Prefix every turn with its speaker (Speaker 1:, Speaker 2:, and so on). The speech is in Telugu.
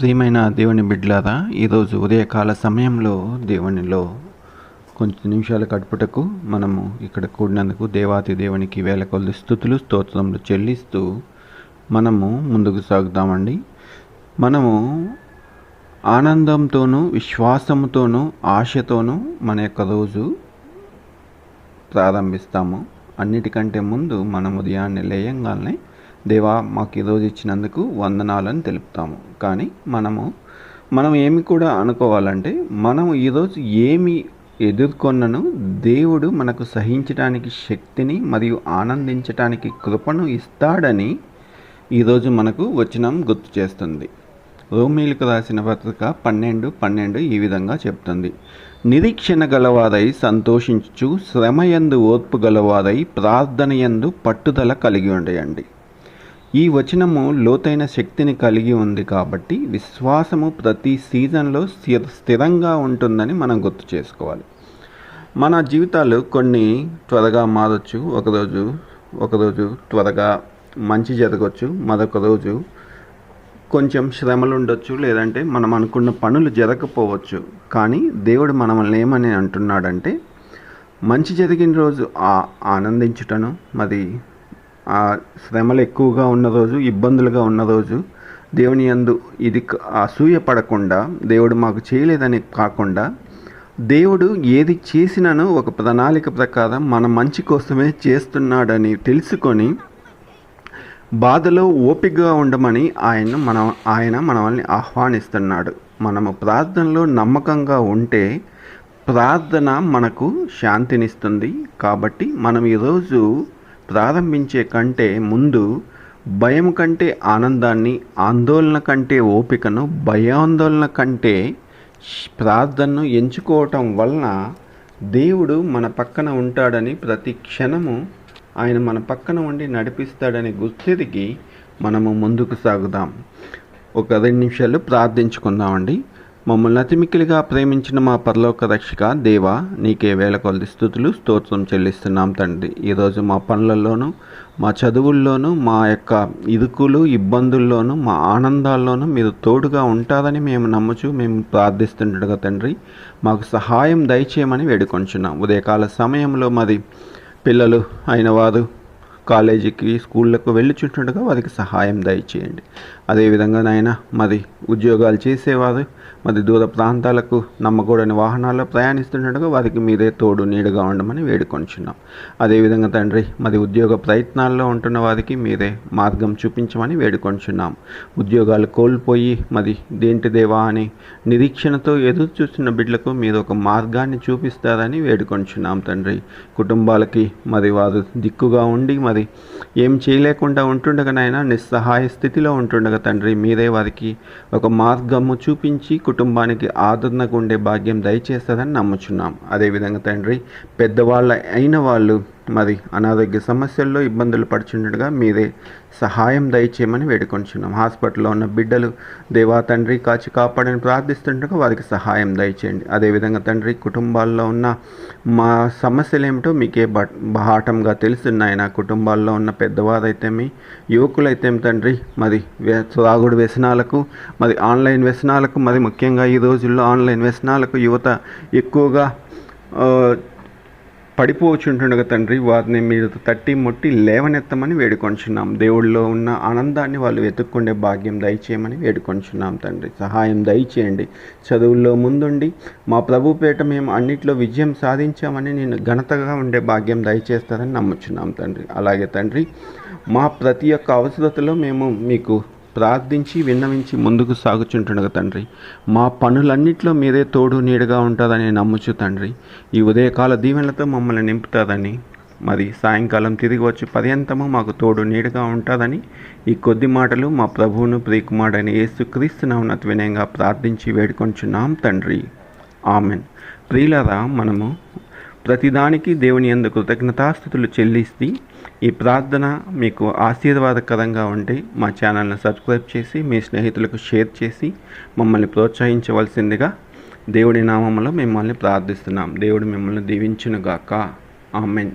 Speaker 1: ప్రియమైన దేవుని బిడ్డలారా ఈరోజు ఉదయకాల సమయంలో దేవునిలో కొంచెం నిమిషాలు గడుపుటకు మనము ఇక్కడ కూడినందుకు దేవాతి దేవునికి వేల కొద్ది స్థుతులు స్తోత్రములు చెల్లిస్తూ మనము ముందుకు సాగుతామండి మనము ఆనందంతోనూ విశ్వాసంతోనూ ఆశతోనూ మన యొక్క రోజు ప్రారంభిస్తాము. అన్నిటికంటే ముందు మనం ఉదయాన్నే లేయంగానే దేవా మాకు ఈరోజు ఇచ్చినందుకు వందనాలని తెలుపుతాము. కానీ మనము మనం ఏమి కూడా అనుకోవాలంటే మనం ఈరోజు ఏమి ఎదుర్కొన్నను దేవుడు మనకు సహించడానికి శక్తిని మరియు ఆనందించటానికి కృపను ఇస్తాడని ఈరోజు మనకు వచనం గుర్తు చేస్తుంది. రోమిలకు రాసిన పత్రిక పన్నెండు పన్నెండు ఈ విధంగా చెప్తుంది. నిరీక్షణ గలవారై సంతోషించు శ్రమయందు ఓర్పు గలవారై ప్రార్థనయందు పట్టుదల కలిగి ఉండయండి. ఈ వచనము లోతైన శక్తిని కలిగి ఉంది కాబట్టి విశ్వాసము ప్రతి సీజన్లో స్థిర స్థిరంగా ఉంటుందని మనం గుర్తు చేసుకోవాలి. మన జీవితాలు కొన్ని త్వరగా మారచ్చు ఒకరోజు ఒకరోజు త్వరగా మంచి జరగవచ్చు మరొక రోజు కొంచెం శ్రమలు ఉండొచ్చు లేదంటే మనం అనుకున్న పనులు జరగకపోవచ్చు. కానీ దేవుడు మనల్ని ఏమని అంటున్నాడంటే మంచి జరిగిన రోజు ఆ ఆనందించుటను మరి ఆ శ్రమలు ఎక్కువగా ఉన్న రోజు ఇబ్బందులుగా ఉన్న రోజు దేవుని యందు ఇది అసూయ పడకుండా దేవుడు మాకు చేయలేదని కాకుండా దేవుడు ఏది చేసినానో ఒక ప్రణాళిక ప్రకారం మన మంచి కోసమే చేస్తున్నాడని తెలుసుకొని బాధలో ఓపికగా ఉండమని ఆయన మన ఆయన మనల్ని ఆహ్వానిస్తున్నాడు. మనము ప్రార్థనలో నమ్మకంగా ఉంటే ప్రార్థన మనకు శాంతినిస్తుంది. కాబట్టి మనం ఈరోజు ప్రారంభించే కంటే ముందు భయం కంటే ఆనందాన్ని ఆందోళన కంటే ఓపికను భయాందోళన కంటే ప్రార్థనను ఎంచుకోవటం వలన దేవుడు మన పక్కన ఉంటాడని ప్రతి క్షణము ఆయన మన పక్కన ఉండి నడిపిస్తాడని గుర్తిరిగి మనము ముందుకు సాగుదాం. ఒక రెండు నిమిషాలు ప్రార్థించుకుందామండి. మమ్మల్ని అతిమిక్కిలిగా ప్రేమించిన మా పరలోక రక్షిక దేవా నీకే వేల కొలది స్థుతులు స్తోత్రం చెల్లిస్తున్నాం తండ్రి. ఈరోజు మా పనులలోనూ మా చదువుల్లోనూ మా యొక్క ఇరుకులు ఇబ్బందుల్లోనూ మా ఆనందాల్లోనూ మీరు తోడుగా ఉంటారని మేము నమ్ముచు మేము ప్రార్థిస్తుండగా తండ్రి మాకు సహాయం దయచేయమని వేడుకొంచున్నాం. ఉదయకాల సమయంలో మరి పిల్లలు అయిన వారు కాలేజీకి స్కూళ్ళకు వెళ్ళుచుంటుండగా వారికి సహాయం దయచేయండి. అదేవిధంగా నాయన మరి ఉద్యోగాలు చేసేవారు మరి దూర ప్రాంతాలకు నమ్మకూడని వాహనాల్లో ప్రయాణిస్తుండగా వారికి మీరే తోడు నీడగా ఉండమని వేడుకొంచున్నాం. అదేవిధంగా తండ్రి మరి ఉద్యోగ ప్రయత్నాల్లో ఉంటున్న వారికి మీరే మార్గం చూపించమని వేడుకొంచున్నాం. ఉద్యోగాలు కోల్పోయి మరి దేంటి దేవా అని నిరీక్షణతో ఎదురు చూస్తున్న బిడ్డలకు మీరు ఒక మార్గాన్ని చూపిస్తారని వేడుకొంచున్నాం తండ్రి. కుటుంబాలకి మరి వారు దిక్కుగా ఉండి మరి ఏం చేయలేకుండా ఉంటుండగానైనా నిస్సహాయ స్థితిలో ఉంటుండగా తండ్రి మీరే వారికి ఒక మార్గము చూపించి కుటుంబానికి ఆదరణకు ఉండే భాగ్యం దయచేస్తుందని నమ్ముచున్నాం. అదేవిధంగా తండ్రి పెద్దవాళ్ళ అయిన వాళ్ళు మరి అనారోగ్య సమస్యల్లో ఇబ్బందులు పడుచుండగా మీరే సహాయం దయచేయమని వేడుకొంచున్నాం. హాస్పిటల్లో ఉన్న బిడ్డలు దేవా తండ్రి కాచి కాపాడని ప్రార్థిస్తుండగా వారికి సహాయం దయచేయండి. అదేవిధంగా తండ్రి కుటుంబాల్లో ఉన్న మా సమస్యలు ఏమిటో మీకే బట్ బహాటంగా తెలుసున్నాయన కుటుంబాల్లో ఉన్న పెద్దవారైతేమి యువకులైతే తండ్రి మరి వ్య- త్రాగుడు వ్యసనాలకు మరి ఆన్లైన్ వ్యసనాలకు మరి ముఖ్యంగా ఈ రోజుల్లో ఆన్లైన్ వ్యసనాలకు యువత ఎక్కువగా పడిపోవచ్చుంటుండగా తండ్రి వారిని మీరు తట్టి ముట్టి లేవనెత్తమని వేడుకొంచున్నాం. దేవుళ్ళలో ఉన్న ఆనందాన్ని వాళ్ళు వెతుక్కుండే భాగ్యం దయచేయమని వేడుకొంచున్నాం తండ్రి. సహాయం దయచేయండి. చదువుల్లో ముందుండి మా ప్రభు పేట మేము అన్నిట్లో విజయం సాధించామని నేను ఘనతగా ఉండే భాగ్యం దయచేస్తారని నమ్ముచున్నాం తండ్రి. అలాగే తండ్రి మా ప్రతి ఒక్క అవసరతలో మేము మీకు ప్రార్థించి విన్నవించి ముందుకు సాగుచుంటుండగా తండ్రి మా పనులన్నిట్లో మీరే తోడు నీడగా ఉంటారని నమ్ముచు తండ్రి. ఈ ఉదయకాల దీవెనలతో మమ్మల్ని నింపుతారని మరి సాయంకాలం తిరిగి వచ్చి పర్యంతము మాకు తోడు నీడగా ఉంటుందని ఈ కొద్ది మాటలు మా ప్రభువును ప్రియకుమారుడని యేసుక్రీస్తునామనత్ వినయంగా ప్రార్థించి వేడుకొంచున్నాం తండ్రి. ఆమెన్. ప్రియులరా మనము ప్రతిదానికి దేవుని ఎందు కృతజ్ఞతాస్థుతులు చెల్లిస్తే ఈ ప్రార్థన మీకు ఆశీర్వాదకరంగా ఉంటే మా ఛానల్ను సబ్స్క్రైబ్ చేసి మీ స్నేహితులకు షేర్ చేసి మమ్మల్ని ప్రోత్సహించవలసిందిగా దేవుడి నామంలో మిమ్మల్ని ప్రార్థిస్తున్నాం. దేవుడు మిమ్మల్ని దీవించునుగాక. ఆమెన్.